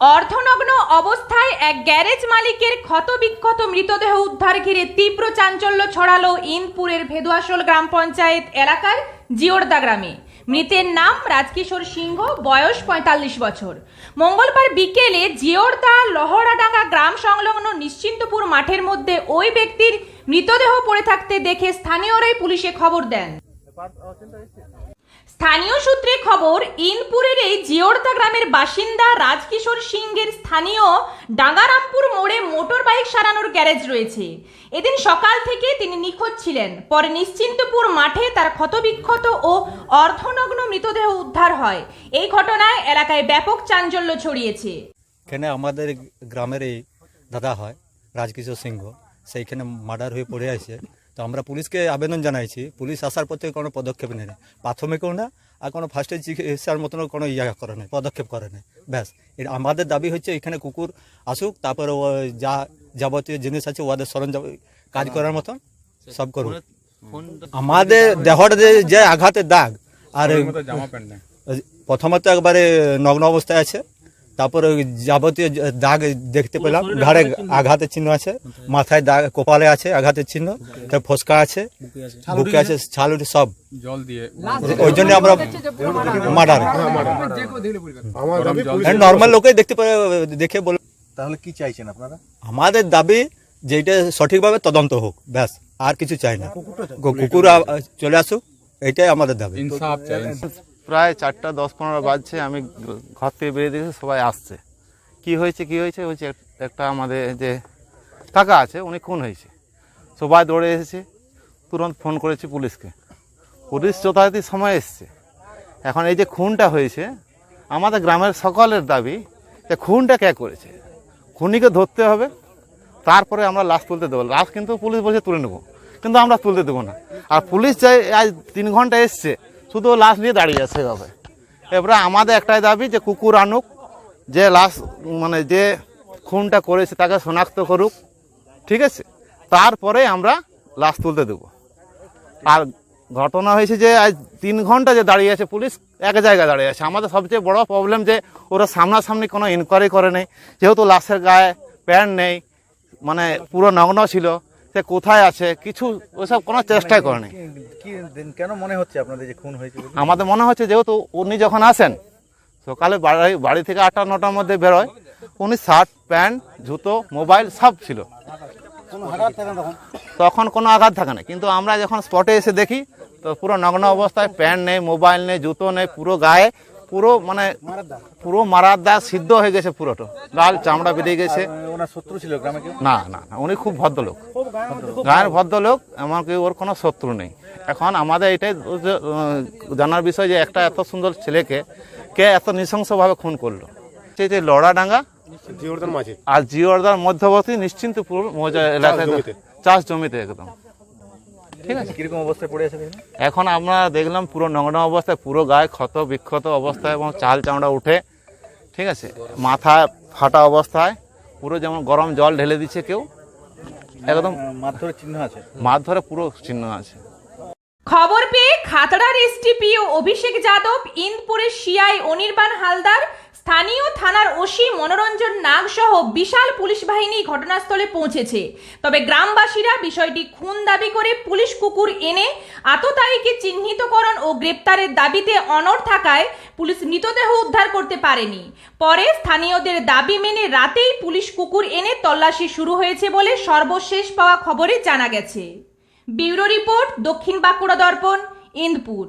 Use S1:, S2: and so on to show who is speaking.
S1: অর্ধনগ্ন অবস্থায় এক গ্যারেজ মালিকের ক্ষতবিক্ষত মৃতদেহ উদ্ধার ঘিরে তীব্র চাঞ্চল্য ছড়ালো ইনপুরের ভেদুয়াশোল গ্রাম পঞ্চায়েত এলাকার জিওরদা গ্রামে। মৃতের নাম রাজকিশোর সিংহ, বয়স পঁয়তাল্লিশ বছর। মঙ্গলবার বিকেলে জিওরদা লহরাডাঙ্গা গ্রাম সংলগ্ন নিশ্চিন্তপুর মাঠের মধ্যে ওই ব্যক্তির মৃতদেহ পড়ে থাকতে দেখে স্থানীয়রাই পুলিশে খবর দেন। স্থানীয় সূত্রে খবর, ইনপুরের এই জিওরদা গ্রামের বাসিন্দা রাজকিশোর সিংহের স্থানীয় ডাঙ্গারামপুর মোড়ে মোটর বাইক সারানোর গ্যারেজ রয়েছে। এদিন সকাল থেকে তিনি নিখোঁজ ছিলেন। পরে নিশ্চিন্তপুর মাঠে তার ক্ষতবিক্ষত ও অর্ধনগ্ন মৃতদেহ উদ্ধার হয়। এই ঘটনায় এলাকায় ব্যাপক চাঞ্চল্য ছড়িয়েছে।
S2: এখানে আমাদের গ্রামের এই দাদা হয়, রাজকিশোর সিংহ। সেইখানে মার্ডার হয়ে পড়ে আছে। তো আমরা পুলিশকে আবেদন জানাইছি। পুলিশ আসার পর থেকে কোনো পদক্ষেপ নেই। না প্রাথমিকও না আর কোনো ফার্স্ট এড চিকিৎসার মতন কোনো ইয়া করে নেই পদক্ষেপ করে নেই। ব্যাস আমাদের দাবি হচ্ছে এখানে কুকুর আসুক তারপরে ও যা যাবতীয় জিনিস আছে ওদের সরঞ্জাম কাজ করার মতন সব করুক। আমাদের দেহটা যে আঘাতের দাগ আর প্রথমত একবারে নগ্ন অবস্থায় আছে তারপরে ওই যাবতীয় দাগ দেখতে পেলাম। ঘাড়ে আঘাতের চিহ্ন আছে মাথায় দাগ কপালে আছে আঘাতের চিহ্ন তার ফসকা আছে বুকে আছে। ছালুটি সব।
S3: জল দিয়ে
S2: ওই জন্য। আমরা মার্ডার নর্মাল লোকেই দেখতে পারে দেখে বলে
S4: তাহলে কি চাইছেন আপনারা?
S2: আমাদের দাবি যে এটা সঠিকভাবে তদন্ত হোক ব্যাস আর কিছু চাই না। কুকুর চলে আসুক এটাই আমাদের দাবি।
S5: প্রায় চারটা, দশ, পনেরো বাজছে, আমি ঘর থেকে বেরিয়ে দিয়েছি সবাই আসছে। কি হয়েছে কি হয়েছে? হয়েছে একটা আমাদের যে কাকা আছে, উনি খুন হয়েছে। সবাই দৌড়ে এসেছে, তুরন্ত ফোন করেছি পুলিশকে। পুলিশ যথারীতি সময় এসছে। এখন এই যে খুনটা হয়েছে, আমাদের গ্রামের সকলের দাবি যে খুনটা কে করেছে? খুনিকে ধরতে হবে, তারপরে আমরা লাশ তুলতে দেবো। লাশ কিন্তু পুলিশ বলছে তুলে নেব, কিন্তু আমরা তুলতে দেবো না। আর পুলিশ যাই আজ তিন ঘণ্টা এসছে শুধু লাশ নিয়ে দাঁড়িয়ে আছে এভাবে। এবারে আমাদের একটাই দাবি যে কুকুর আনুক, যে লাশ মানে যে খুনটা করেছে তাকে শনাক্ত করুক, ঠিক আছে? তারপরে আমরা লাশ তুলতে দেবো। আর ঘটনা হয়েছে যে আজ তিন ঘণ্টা যে দাঁড়িয়ে আছে পুলিশ, এক জায়গায় দাঁড়িয়ে আছে। আমাদের সবচেয়ে বড় প্রবলেম যে ওরা সামনাসামনি কোনো ইনকোয়ারি করে নেই। যেহেতু লাশের গায়ে প্যান্ট নেই মানে পুরো নগ্ন ছিল সে কোথায় আছে কিছু ওসব কোনো চেষ্টাই করেনি।
S4: কেন মনে হচ্ছে আপনাদের যে খুন হয়েছে?
S5: আমাদের মনে হচ্ছে যেহেতু উনি যখন আসেন সকালে বাড়ি বাড়ি থেকে আটটা নটার মধ্যে বেরোয় উনি শার্ট প্যান্ট জুতো মোবাইল সব ছিল। তখন কোনো আঘাত থাকে না। কিন্তু আমরা যখন স্পটে এসে দেখি তো পুরো নগ্ন অবস্থায় প্যান্ট নেই মোবাইল নেই জুতো নেই পুরো গায়ে পুরো মানে পুরো মারার দাগ সিদ্ধ হয়ে গেছে পুরোটা। লাল চামড়া বেরিয়ে গেছে।
S4: শত্রু ছিল
S5: না না না উনি খুব ভদ্রলোক। গায়ের ভদ্রলোক এমনকি ওর কোনো শত্রু নেই। এখন আমাদের এটাই জানার বিষয় যে একটা এত সুন্দর ছেলেকে কে এত নৃশংসভাবে খুন করল। সেই যে লড়াডাঙ্গা
S4: জিওরদার
S5: আর জিওর্দার মধ্যবর্তী নিশ্চিন্তপুর মৌজা এলাকায়। চাষ জমিতে একদম। ঠিক আছে।
S4: কীরকম অবস্থায় পড়ে আছে
S5: এখন আমরা দেখলাম পুরো নগ্ন অবস্থায় পুরো গায়ে ক্ষত বিক্ষত অবস্থায় এবং চাল চামড়া উঠে ঠিক আছে? মাথা ফাটা অবস্থায় পুরো যেমন গরম জল ঢেলে দিচ্ছে কেউ একদম
S4: মারধরের চিহ্ন আছে।
S5: মাছ ধরে পুরো চিহ্ন আছে।
S1: খবর পেয়ে খাতড়ার এসটিপিও অভিষেক যাদব ইন্দপুরের সিআই অনির্বাণ হালদার স্থানীয় থানার ওসি মনোরঞ্জন নাগ সহ বিশাল পুলিশ বাহিনী ঘটনাস্থলে পৌঁছেছে। তবে গ্রামবাসীরা বিষয়টি খুন দাবি করে পুলিশ কুকুর এনে আততায়ীকে চিহ্নিতকরণ ও গ্রেপ্তারের দাবিতে অনড় থাকায় পুলিশ মৃতদেহ উদ্ধার করতে পারেনি। পরে স্থানীয়দের দাবি মেনে রাতেই পুলিশ কুকুর এনে তল্লাশি শুরু হয়েছে বলে সর্বশেষ পাওয়া খবরে জানা গেছে। ব্যুরো রিপোর্ট দক্ষিণ বাঁকুড়া দর্পণ, ইন্দপুর।